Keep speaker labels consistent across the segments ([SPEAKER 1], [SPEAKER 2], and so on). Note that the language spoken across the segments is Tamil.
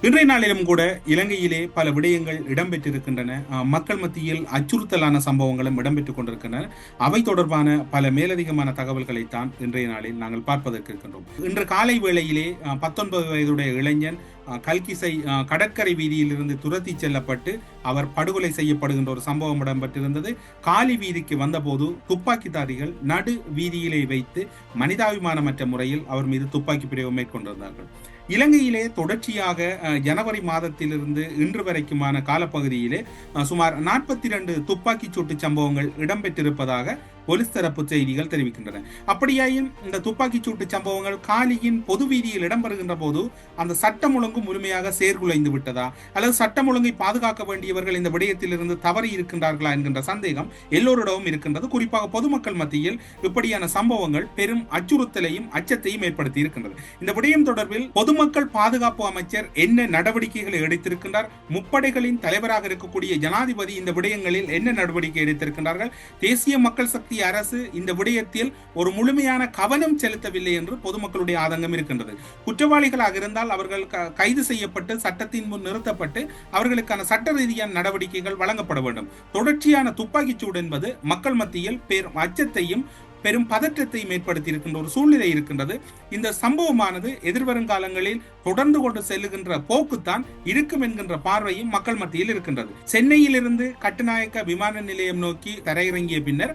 [SPEAKER 1] இன்றைய நாளிலும் கூட இலங்கையிலே பல விடயங்கள் இடம்பெற்றிருக்கின்றன. மக்கள் மத்தியில் அச்சுறுத்தலான சம்பவங்களும் இடம்பெற்றுக் கொண்டிருக்கின்றன. அவை தொடர்பான பல மேலதிகமான தகவல்களைத்தான் இன்றைய நாளில் நாங்கள் பார்ப்பதற்கு இருக்கின்றோம். இன்று காலை வேளையிலே பத்தொன்பது வயதுடைய இளைஞன் கல்கிசை அஹ், கடற்கரை வீதியிலிருந்து துரத்தி செல்லப்பட்டு அவர் படுகொலை செய்யப்படுகின்ற ஒரு சம்பவம் இடம்பெற்றிருந்தது. காலி வீதிக்கு வந்தபோது துப்பாக்கிதாரிகள் நடு வீதியிலே வைத்து மனிதாபிமானமற்ற முறையில் அவர் மீது துப்பாக்கி பிரயோகம் மேற்கொண்டிருந்தார்கள். இலங்கையிலே தொடர்ச்சியாக ஜனவரி மாதத்திலிருந்து இன்று வரைக்குமான காலப்பகுதியிலே சுமார் நாற்பத்தி இரண்டு துப்பாக்கிச் சூட்டு சம்பவங்கள் இடம்பெற்றிருப்பதாக போலீஸ் தரப்பு செய்திகள் தெரிவிக்கின்றன. அப்படியாயும் இந்த துப்பாக்கிச் சூட்டு சம்பவங்கள் காலியின் பொது வீதியில் இடம்பெறுகின்ற போது அந்த சட்டம் ஒழுங்கு முழுமையாக சேர்குலைந்து விட்டதா? அல்லது சட்டம் ஒழுங்கை பாதுகாக்க வேண்டியவர்கள் இந்த விடயத்திலிருந்து தவறி இருக்கின்றார்களா என்கின்ற சந்தேகம் எல்லோரிடமும் இருக்கின்றது. குறிப்பாக பொதுமக்கள் மத்தியில் இப்படியான சம்பவங்கள் பெரும் அச்சுறுத்தலையும் அச்சத்தையும் ஏற்படுத்தி இருக்கின்றது. இந்த விடயம் தொடர்பில் பொதுமக்கள் பாதுகாப்பு அமைச்சர் என்ன நடவடிக்கைகளை எடுத்திருக்கின்றார்? முப்படைகளின் தலைவராக இருக்கக்கூடிய ஜனாதிபதி இந்த விடயங்களில் என்ன நடவடிக்கை எடுத்திருக்கின்றார்கள்? தேசிய மக்கள் சக்தி மத்திய அரசு இந்த விடயத்தில் ஒரு முழுமையான கவனம் செலுத்தவில்லை என்று பொதுமக்களுடைய ஆதங்கம் இருக்கின்றது. குற்றவாளிகளாக இருந்தால் அவர்கள் கைது செய்யப்பட்டு சட்டத்தின் முன் நிறுத்தப்பட்டு அவர்களுக்கான சட்ட ரீதியான நடவடிக்கைகள் வழங்கப்பட வேண்டும். தொடர்ச்சியான துப்பாக்கிச்சூடு என்பது மக்கள் மத்தியில் பெரும் அச்சத்தையும் பெரும் பதற்றத்தையும் ஏற்படுத்தி இருக்கின்ற ஒரு சூழ்நிலை இருக்கின்றது. இந்த சம்பவமானது எதிர்வருங்காலங்களில் தொடர்ந்து கொண்டு செல்லுகின்ற போக்குத்தான் இருக்கும் என்கின்ற பார்வையும் மக்கள் மத்தியில் இருக்கின்றது. சென்னையிலிருந்து கட்டுநாயக்க விமான நிலையம் நோக்கி தரையிறங்கிய பின்னர்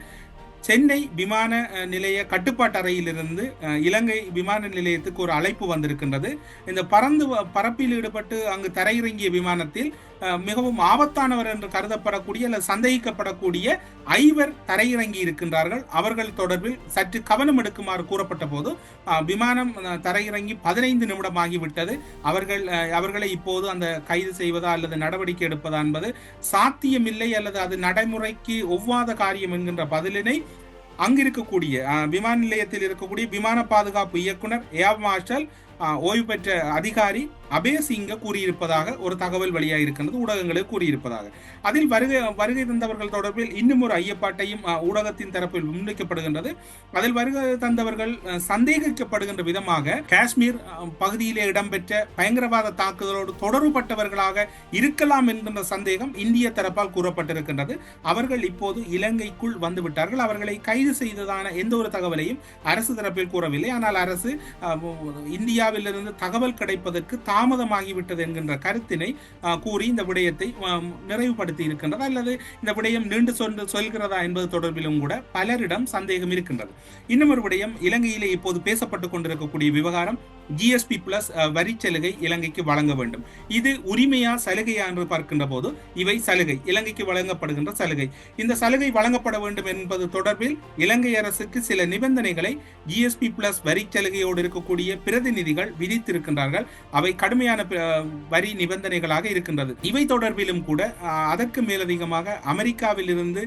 [SPEAKER 1] சென்னை விமான நிலைய கட்டுப்பாட்டு அறையிலிருந்து இலங்கை விமான நிலையத்துக்கு ஒரு அழைப்பு வந்திருக்கின்றது. இந்த பறந்து வ- ஈடுபட்டு அங்கு தரையிறங்கிய விமானத்தில் மிகவும் ஆபத்தானவர் என்று கருதப்படக்கூடிய அல்லது சந்தேகிக்கப்படக்கூடிய ஐவர் தரையிறங்கி இருக்கின்றார்கள். அவர்கள் தொடர்பில் சற்று கவனம் எடுக்குமாறு கூறப்பட்ட போது விமானம் தரையிறங்கி பதினைந்து நிமிடம் ஆகிவிட்டது அவர்கள் அவர்களை இப்போது அந்த கைது செய்வதா அல்லது நடவடிக்கை எடுப்பதா என்பது சாத்தியமில்லை அல்லது அது நடைமுறைக்கு ஒவ்வாத காரியம் என்கின்ற பதிலினை அங்கிருக்கக்கூடிய விமான நிலையத்தில் இருக்கக்கூடிய விமான பாதுகாப்பு இயக்குனர் ஏர் மார்ஷல் ஓய்வு பெற்ற அதிகாரி அபேசிங்க கூறியிருப்பதாக ஒரு தகவல் வழியாக இருக்கின்றது ஊடகங்களுக்கு கூறியிருப்பதாக. அதில் வருகை வருகை தந்தவர்கள் தொடர்பில் இன்னும் ஒரு ஐயப்பாட்டையும் ஊடகத்தின் தரப்பில் முன்வைக்கப்படுகின்றது. அதில் வருகை தந்தவர்கள் சந்தேகிக்கப்படுகின்ற விதமாக காஷ்மீர் பகுதியிலே இடம்பெற்ற பயங்கரவாத தாக்குதலோடு தொடர்புபட்டவர்களாக இருக்கலாம் என்கின்ற சந்தேகம் இந்திய தரப்பால் கூறப்பட்டிருக்கின்றது. அவர்கள் இப்போது இலங்கைக்குள் வந்து விட்டார்கள் அவர்களை கைது செய்ததான எந்த ஒரு தகவலையும் அரசு தரப்பில் கூறவில்லை. ஆனால் அரசு இந்தியாவிலிருந்து தகவல் கிடைப்பதற்கு தாமதமாகிவிட்டது என்கின்ற கருத்தினை கூறி இந்த விடயத்தை நிறைவுபடுத்தி இருக்கின்றது. அல்லது இந்த விடயம் நீண்டு சொன்று சொல்கிறதா என்பது தொடர்பிலும் கூட பலரிடம் சந்தேகம் இருக்கின்றது. இன்னும் ஒரு விடயம் இலங்கையிலே இப்போது பேசப்பட்டுக் கொண்டிருக்கக்கூடிய விவகாரம் ஜிஎஸ்பி பிளஸ் uh, வரி சலுகை இலங்கைக்கு வழங்க வேண்டும். இது உரிமையா சலுகையா என்று பார்க்கின்ற போது இவை சலுகை. இலங்கைக்கு வழங்கப்படுகின்ற சலுகை. இந்த சலுகை வழங்கப்பட வேண்டும் என்பது தொடர்பில் இலங்கை அரசுக்கு சில நிபந்தனைகளை ஜிஎஸ்பி பிளஸ் வரி சலுகையோடு இருக்கக்கூடிய பிரதிநிதிகள் விதித்திருக்கின்றார்கள். அவை கடுமையான வரி நிபந்தனைகளாக இருக்கின்றது. இவை தொடர்பிலும் கூட அதற்கு மேலதிகமாக அமெரிக்காவில் இருந்து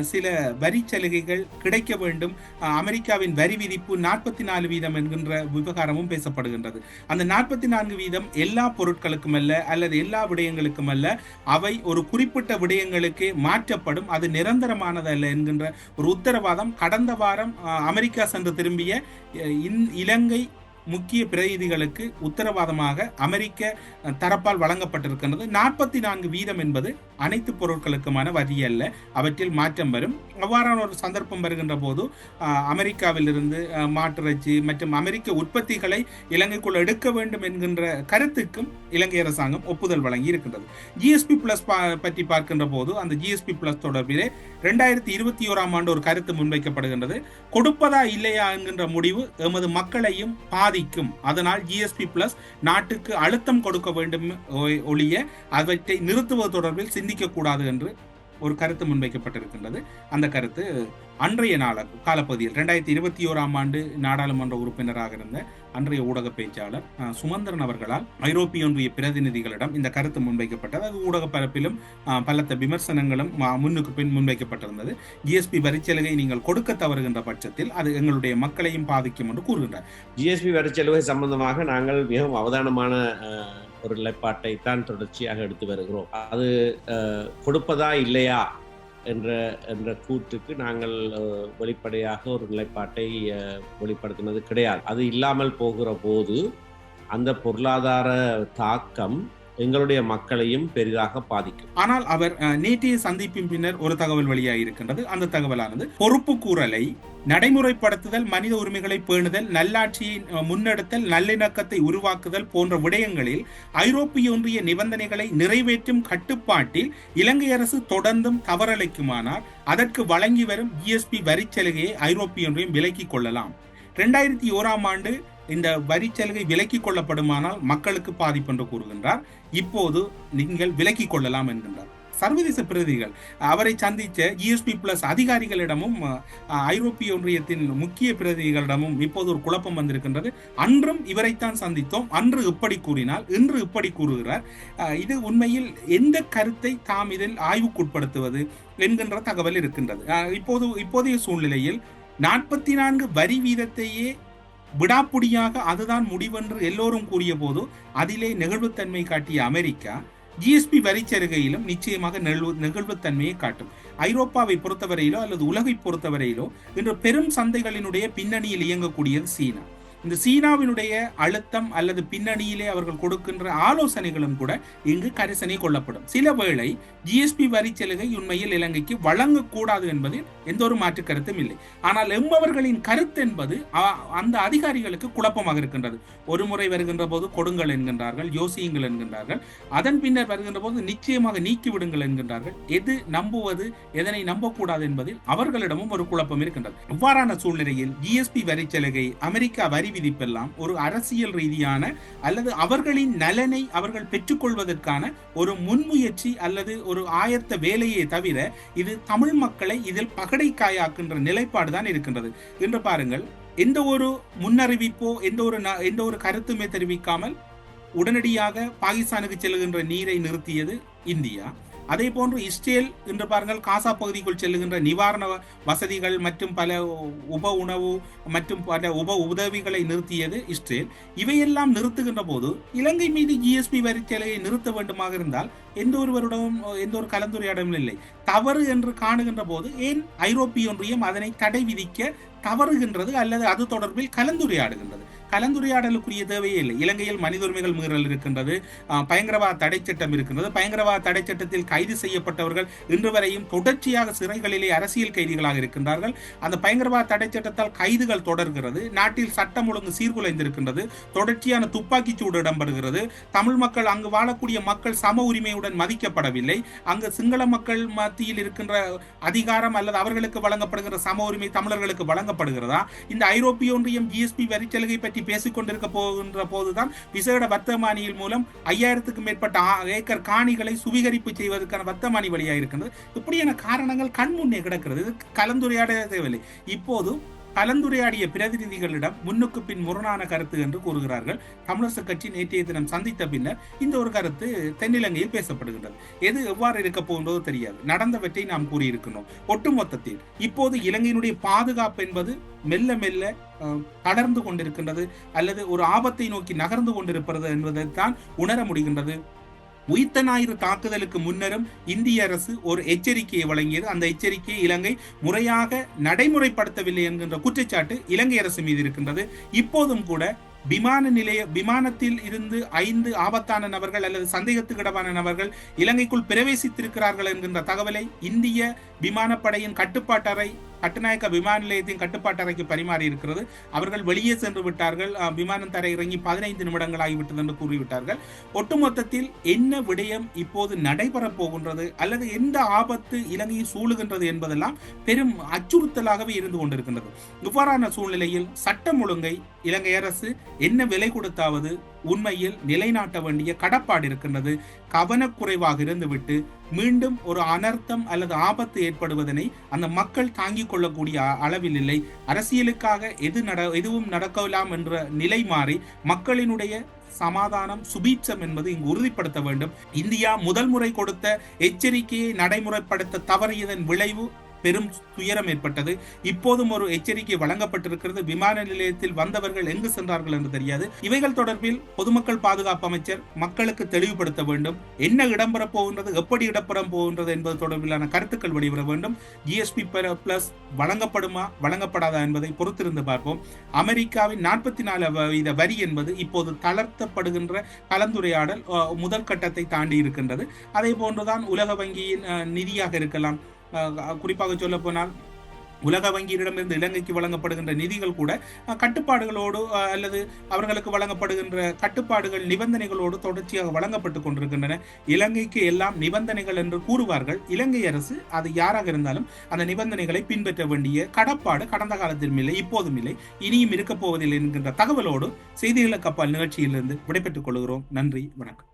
[SPEAKER 1] சில வரி சலுகைகள் கிடைக்க வேண்டும். அமெரிக்காவின் வரி விதிப்பு நாற்பத்தி நாலு வீதம் என்கின்ற விவகாரமும் பேசப்படுகின்றது. அந்த நாற்பத்தி நான்கு வீதம் எல்லா பொருட்களுக்கும் அல்ல அல்லது எல்லா விடயங்களுக்கும் அல்ல அவை ஒரு குறிப்பிட்ட விடயங்களுக்கு மாற்றப்படும் அது நிரந்தரமானது அல்ல என்கின்ற ஒரு உத்தரவாதம் கடந்த வாரம் அமெரிக்கா சென்று திரும்பிய இந்- இலங்கை முக்கிய பிரதிநிதிகளுக்கு உத்தரவாதமாக அமெரிக்க தரப்பால் வழங்கப்பட்டிருக்கின்றது. நாற்பத்தி நான்கு வீதம் என்பது அனைத்து பொருட்களுக்குமான வரி அல்ல. அவற்றில் மாற்றம் வரும். அவ்வாறான ஒரு சந்தர்ப்பம் வருகின்ற போது அமெரிக்காவிலிருந்து அஹ், மாட்டிறைச்சி மற்றும் அமெரிக்க உற்பத்திகளை இலங்கைக்குள் எடுக்க வேண்டும் என்கின்ற கருத்துக்கும் இலங்கை அரசாங்கம் ஒப்புதல் வழங்கி இருக்கின்றது. ஜிஎஸ்பி பிளஸ் பற்றி பார்க்கின்ற போது அந்த ஜிஎஸ்பி பிளஸ் தொடர்பிலே ரெண்டாயிரத்தி இருபத்தி ஓராம் ஆண்டு ஒரு கருத்து முன்வைக்கப்படுகின்றது. கொடுப்பதா இல்லையா என்கின்ற முடிவு எமது மக்களையும் பாதிக்கும். அதனால் ஜிஎஸ்பி பிளஸ் நாட்டுக்கு அழுத்தம் கொடுக்க வேண்டும் ஒ- ஒழிய அவற்றை நிறுத்துவது தொடர்பில் சிந்திக்கக்கூடாது என்று ஒரு கருத்து முன்வைக்கப்பட்டிருக்கின்றது. அந்த கருத்து அன்றைய நாள காலப்பகுதியில் ரெண்டாயிரத்தி இருபத்தி ஓராம் ஆண்டு நாடாளுமன்ற உறுப்பினராக இருந்த அன்றைய ஊடக பேச்சாளர் சுமந்திரன் அவர்களால் ஐரோப்பிய ஒன்றிய பிரதிநிதிகளிடம் இந்த கருத்து முன்வைக்கப்பட்டது. அது ஊடக பரப்பிலும் பலத்த விமர்சனங்களும் முன்னுக்கு பின் முன்வைக்கப்பட்டிருந்தது. ஜிஎஸ்பி வரிச்சலுகை நீங்கள் கொடுக்க தவறுகின்ற பட்சத்தில் அது எங்களுடைய மக்களையும் பாதிக்கும் என்று கூறுகின்றார்.
[SPEAKER 2] ஜிஎஸ்பி வரிச்சலுகை சம்பந்தமாக நாங்கள் மிகவும் அவதானமான ஒரு நிலைப்பாட்டை தான் தொடர்ச்சியாக எடுத்து வருகிறோம். அது கொடுப்பதா இல்லையா? என்ற என்ற கூற்றுக்கு நாங்கள் வெளிப்படையாக ஒரு நிலைப்பாட்டை வெளிப்படுத்தினது கிடையாது. அது இல்லாமல் போகிற போது அந்த பொருளாதார தாக்கம் எங்களுடைய மக்களையும் பெரிதாக பாதிக்கும்.
[SPEAKER 1] ஆனால் அவர் நேற்றைய சந்திப்பின் பின்னர் ஒரு தகவல் வழியாக இருக்கின்றது. அந்த தகவலானது பொறுப்பு கூறலை நடைமுறைப்படுத்துதல் மனித உரிமைகளை பேணுதல் நல்லாட்சியை முன்னெடுத்தல் நல்லிணக்கத்தை உருவாக்குதல் போன்ற விடயங்களில் ஐரோப்பிய ஒன்றிய நிபந்தனைகளை நிறைவேற்றும் கட்டுப்பாட்டில் இலங்கை அரசு தொடர்ந்தும் தவறளிக்குமானால் அதற்கு வழங்கி வரும் ஜிஎஸ்பி வரிச்சலுகையை ஐரோப்பிய ஒன்றியம் விலக்கிக் கொள்ளலாம். இரண்டாயிரத்தி ஓராம் ஆண்டு இந்த வரிச்சலுகை விலக்கிக் கொள்ளப்படுமானால் மக்களுக்கு பாதிப்பு என்று கூறுகின்றார். இப்போது நீங்கள் விலக்கிக் கொள்ளலாம் என்கின்றார். சர்வதேச பிரதிகள் அவரை சந்தித்த ஜிஎஸ்பி பிளஸ் அதிகாரிகளிடமும் ஐரோப்பிய ஒன்றியத்தின் முக்கிய பிரதிகளிடமும் இப்போது ஒரு குழப்பம் வந்திருக்கின்றது. அன்றும் இவரைத்தான் சந்தித்தோம். அன்று இப்படி கூறினால் இன்று இப்படி கூறுகிறார். இது உண்மையில் எந்த கருத்தை தாம் இதில் ஆய்வுக்குட்படுத்துவது என்கின்ற தகவல் இருக்கின்றது. இப்போது இப்போதைய சூழ்நிலையில் நாற்பத்தி நான்கு வரி வீதத்தையே விடாப்புடியாக அதுதான் முடிவென்று எல்லோரும் கூறிய போது அதிலே நெகிழ்வுத்தன்மை காட்டிய அமெரிக்கா ஜிஎஸ்பி வரிச்சருகையிலும் நிச்சயமாக நெகிழ்வு- நெகிழ்வுத்தன்மையை காட்டும். ஐரோப்பாவை பொறுத்தவரையிலோ அல்லது உலகை பொறுத்தவரையிலோ இன்று பெரும் சந்தைகளினுடைய பின்னணியில் இயங்கக்கூடியது சீனா. இந்த சீனாவினுடைய அழுத்தம் அல்லது பின்னணியிலே அவர்கள் கொடுக்கின்ற ஆலோசனைகளும் கூட இங்கு கரிசனை கொள்ளப்படும். சில வேளை ஜிஎஸ்பி வரிச்சலுகை உண்மையில் இலங்கைக்கு வழங்கக்கூடாது என்பதில் எந்த ஒரு மாற்று கருத்தும் இல்லை. ஆனால் எம்பவர்களின் கருத்து என்பது அந்த அதிகாரிகளுக்கு குழப்பமாக இருக்கின்றது. ஒரு முறை வருகின்ற போது கொடுங்கள் என்கின்றார்கள் யோசியுங்கள் என்கின்றார்கள். அதன் பின்னர் வருகின்ற போது நிச்சயமாக நீக்கிவிடுங்கள் என்கின்றார்கள். எது நம்புவது எதனை நம்பக்கூடாது என்பதில் அவர்களிடமும் ஒரு குழப்பம் இருக்கின்றது. இவ்வாறான சூழ்நிலையில் ஜிஎஸ்பி வரிச்சலுகை அமெரிக்கா வரி விதிப்பெல்லாம் ஒரு அரசியல் ரீதியான அல்லது அவர்களின் நலனை அவர்கள் பெற்றுக்கொள்வதற்கான ஒரு முன்முயற்சி அல்லது ஒரு ஆயத்த வேலையே தவிர இது தமிழ் மக்களை இதில் பகடைக்காயாக்கின்ற நிலைப்பாடு தான் இருக்கின்றது. என்று பாருங்கள் எந்த ஒரு முன்னறிவிப்போ எந்த ஒரு ந- எந்த ஒரு கருத்துமே தெரிவிக்காமல் உடனடியாக பாகிஸ்தானுக்கு செல்கின்ற நீரை நிறுத்தியது இந்தியா. அதே போன்று இஸ்ரேல் என்று பாருங்கள் காசா பகுதிக்குள் செல்லுகின்ற நிவாரண வசதிகள் மற்றும் பல உப உணவு மற்றும் பல உப உதவிகளை நிறுத்தியது இஸ்ரேல். இவையெல்லாம் நிறுத்துகின்ற போது இலங்கை மீது ஜிஎஸ்பி வரிச்சலையை நிறுத்த வேண்டுமாக இருந்தால் எந்த ஒருவரிடமும் எந்த ஒரு கலந்துரையாடலும் இல்லை. தவறு என்று காணுகின்ற போது ஏன் ஐரோப்பிய ஒன்றியம் அதனை தடை விதிக்க தவறுகின்றது அல்லது அது தொடர்பில் கலந்துரையாடுகின்றது? கலந்துரையாடலுக்குரிய தேவையே இல்லை. இலங்கையில் மனித உரிமைகள் மீறல் இருக்கின்றது. பயங்கரவாத தடை சட்டம் இருக்கின்றது. பயங்கரவாத தடை சட்டத்தில் கைது செய்யப்பட்டவர்கள் இன்று வரையும் தொடர்ச்சியாக சிறைகளிலே அரசியல் கைதிகளாக இருக்கின்றார்கள். அந்த பயங்கரவாத தடை சட்டத்தால் கைதுகள் தொடர்கிறது. நாட்டில் சட்டம் ஒழுங்கு சீர்குலைந்திருக்கின்றது. தொடர்ச்சியான துப்பாக்கிச் சூடு இடம்பெறுகிறது. தமிழ் மக்கள் அங்கு வாழக்கூடிய மக்கள் சம உரிமையுடன் மதிக்கப்படவில்லை. அங்கு சிங்கள மக்கள் மத்தியில் இருக்கின்ற அதிகாரம் அல்லது அவர்களுக்கு வழங்கப்படுகிற சம உரிமை தமிழர்களுக்கு வழங்கப்படுகிறதா? இந்த ஐரோப்பிய ஒன்றியம் ஜிஎஸ்பி வரிச்சலுகை பற்றி பற்றி பேசிக்கொண்டிருக்க போகின்ற போதுதான் விசேட வர்த்தமானியில் மூலம் ஐயாயிரத்துக்கும் மேற்பட்ட ஏக்கர் காணிகளை சுவீகரிப்பு செய்வதற்கான வர்த்தமானி வழியாக இருக்கின்றது இப்படியான காரணங்கள் கண் முன்னே கிடக்கிறது. இது கலந்துரையாட தேவையில்லை. இப்போது கலந்துரையாடிய பிரதிநிதிகளிடம் முன்னுக்கு பின் முரணான கருத்து என்று கூறுகிறார்கள். தமிழரசு கட்சி நேற்றைய தினம் சந்தித்த பின்னர் இந்த ஒரு கருத்து தென்னிலங்கையில் பேசப்படுகின்றது. எது எவ்வாறு இருக்க போகின்றதோ தெரியாது. நடந்தவற்றை நாம் கூறியிருக்கிறோம். ஒட்டுமொத்தத்தில் இப்போது இலங்கையினுடைய பாதுகாப்பு என்பது மெல்ல மெல்ல தளர்ந்து கொண்டிருக்கின்றது அல்லது ஒரு ஆபத்தை நோக்கி நகர்ந்து கொண்டிருக்கிறது என்பதைத்தான் உணர முடிகின்றது. உயிர்த்த ஞாயிறு தாக்குதலுக்கு முன்னரும் இந்திய அரசு ஒரு எச்சரிக்கையை வழங்கியது. அந்த எச்சரிக்கையை இலங்கை முறையாக நடைமுறைப்படுத்தவில்லை என்கின்ற குற்றச்சாட்டு இலங்கை அரசு மீது இருக்கின்றது. இப்போதும் கூட விமான நிலைய விமானத்தில் இருந்து ஐந்து ஆபத்தான நபர்கள் அல்லது சந்தேகத்துக்கிடமான நபர்கள் இலங்கைக்குள் பிரவேசித்திருக்கிறார்கள் என்கின்ற தகவலை இந்திய விமானப்படையின் கட்டுப்பாட்டறை கட்டுநாயக்க விமான நிலையத்தின் கட்டுப்பாட்டு அறைக்கு பரிமாறி இருக்கிறது. அவர்கள் வெளியே சென்று விட்டார்கள். விமானம் தரை இறங்கி பதினைந்து நிமிடங்கள் ஆகிவிட்டது என்று கூறிவிட்டார்கள். ஒட்டுமொத்தத்தில் என்ன விடயம் இப்போது நடைபெறப் போகின்றது? அல்லது எந்த ஆபத்து இலங்கையை சூழுகின்றது என்பதெல்லாம் பெரும் அச்சுறுத்தலாகவே இருந்து கொண்டிருக்கின்றது. இவ்வாறான சூழ்நிலையில் சட்டம் ஒழுங்கை இலங்கை அரசு என்ன விலை கொடுத்தாவது? உண்மையில் நிலைநாட்ட வேண்டிய கடப்பாடு இருக்கின்றது. கவனக்குறைவாக இருந்துவிட்டு மீண்டும் ஒரு அனர்த்தம் அல்லது ஆபத்து ஏற்படுவதனை அந்த மக்கள் தாங்கிக் கொள்ளக்கூடிய அளவில் இல்லை. அரசியலுக்காக எது நட எதுவும் நடக்கலாம் என்ற நிலை மாறி மக்களினுடைய சமாதானம் சுபீட்சம் என்பது இங்கு உறுதிப்படுத்த வேண்டும். இந்தியா முதல் முறை கொடுத்த எச்சரிக்கையை நடைமுறைப்படுத்த தவறியதன் விளைவு பெரும் துயரம் ஏற்பட்டது. இப்போதும் ஒரு எச்சரிக்கை வழங்கப்பட்டிருக்கிறது. விமான நிலையத்தில் வந்தவர்கள் எங்கு சென்றார்கள் என்று தெரியாது. இவைகள் தொடர்பில் பொதுமக்கள் பாதுகாப்பு அமைச்சர் மக்களுக்கு தெளிவுபடுத்த வேண்டும். என்ன இடம்பெறப் போகின்றது எப்படி இடம்பெறம் போகின்றது என்பது தொடர்பிலான கருத்துக்கள் வெளிவர வேண்டும். ஜிஎஸ்பி பிளஸ் வழங்கப்படுமா வழங்கப்படாதா என்பதை பொறுத்திருந்து பார்ப்போம். அமெரிக்காவின் நாற்பத்தி நாலு வீத வரி என்பது இப்போது தளர்த்தப்படுகின்ற கலந்துரையாடல் முதல் கட்டத்தை தாண்டி இருக்கின்றது. அதே போன்றுதான் உலக வங்கியின் அஹ், நிதியாக இருக்கலாம். குறிப்பாக சொல்ல போனால் உலக வங்கியிடமிருந்து இலங்கைக்கு வழங்கப்படுகின்ற நிதிகள் கூட கட்டுப்பாடுகளோடு அல்லது அவர்களுக்கு வழங்கப்படுகின்ற கட்டுப்பாடுகள் நிபந்தனைகளோடு தொடர்ச்சியாக வழங்கப்பட்டு கொண்டிருக்கின்றன. இலங்கைக்கு எல்லாம் நிபந்தனைகள் என்று கூறுவார்கள். இலங்கை அரசு அது யாராக இருந்தாலும் அந்த நிபந்தனைகளை பின்பற்ற வேண்டிய கடப்பாடு கடந்த காலத்திலும் இல்லை இப்போதும் இல்லை இனியும் இருக்கப் போவதில்லை என்கின்ற தகவலோடு செய்திகளுக்கு அப்பால் நிகழ்ச்சியிலிருந்து விடைபெற்றுக் கொள்கிறோம். நன்றி வணக்கம்.